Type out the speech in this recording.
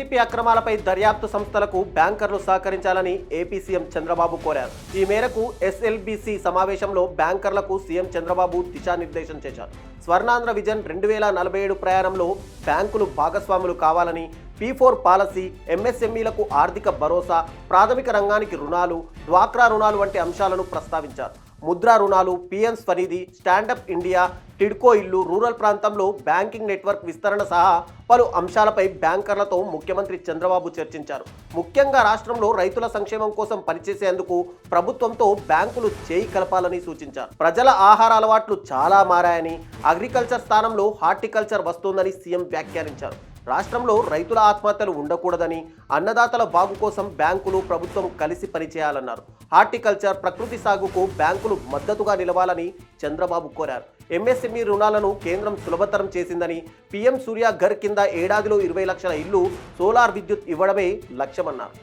అక్రమాలపై దర్యాప్తు సంస్థలకు బ్యాంకర్లు సహకరించాలని ఏపీ సీఎం చంద్రబాబు కోరారు. ఈ మేరకు ఎస్ఎల్బిసి సమావేశంలో బ్యాంకర్లకు సీఎం చంద్రబాబు దిశానిర్దేశం చేశారు. స్వర్ణాంధ్ర విజన్ రెండు వేల నలభై ఏడు ప్రయాణంలో బ్యాంకులు భాగస్వాములు కావాలని పీ ఫోర్ పాలసీ ఎంఎస్ఎంఈలకు ఆర్థిక భరోసా ప్రాథమిక రంగానికి రుణాలు డ్వాక్రా రుణాలు వంటి అంశాలను ప్రస్తావించారు. ముద్రా రుణాలు PM Svanidhi standup India TIDCO ఇల్లు రూరల్ ప్రాంతంలో బ్యాంకింగ్ నెట్వర్క్ విస్తరణ సహా పలు అంశాలపై బ్యాంకర్లతో ముఖ్యమంత్రి చంద్రబాబు చర్చించారు. ముఖ్యంగా రాష్ట్రంలో రైతుల సంక్షేమం కోసం పనిచేసేందుకు ప్రభుత్వంతో బ్యాంకులు చేయి కలపాలని సూచించారు. ప్రజల ఆహార అలవాట్లు చాలా మారాయని అగ్రికల్చర్ స్థానంలో హార్టికల్చర్ వస్తోందని సీఎం వ్యాఖ్యానించారు. రాష్ట్రంలో రైతుల ఆత్మహత్యలు ఉండకూడదని అన్నదాతల బాగు కోసం బ్యాంకులు ప్రభుత్వం కలిసి పనిచేయాలన్నారు. హార్టికల్చర్ ప్రకృతి సాగుకు బ్యాంకులు మద్దతుగా నిలవాలని చంద్రబాబు కోరారు. ఎంఎస్ఎంఈ రుణాలను కేంద్రం సులభతరం చేసిందని పీఎం సూర్య ఘర్ కింద ఏడాదిలో ఇరవై లక్షల ఇల్లు సోలార్ విద్యుత్ ఇవ్వడమే లక్ష్యమన్నారు.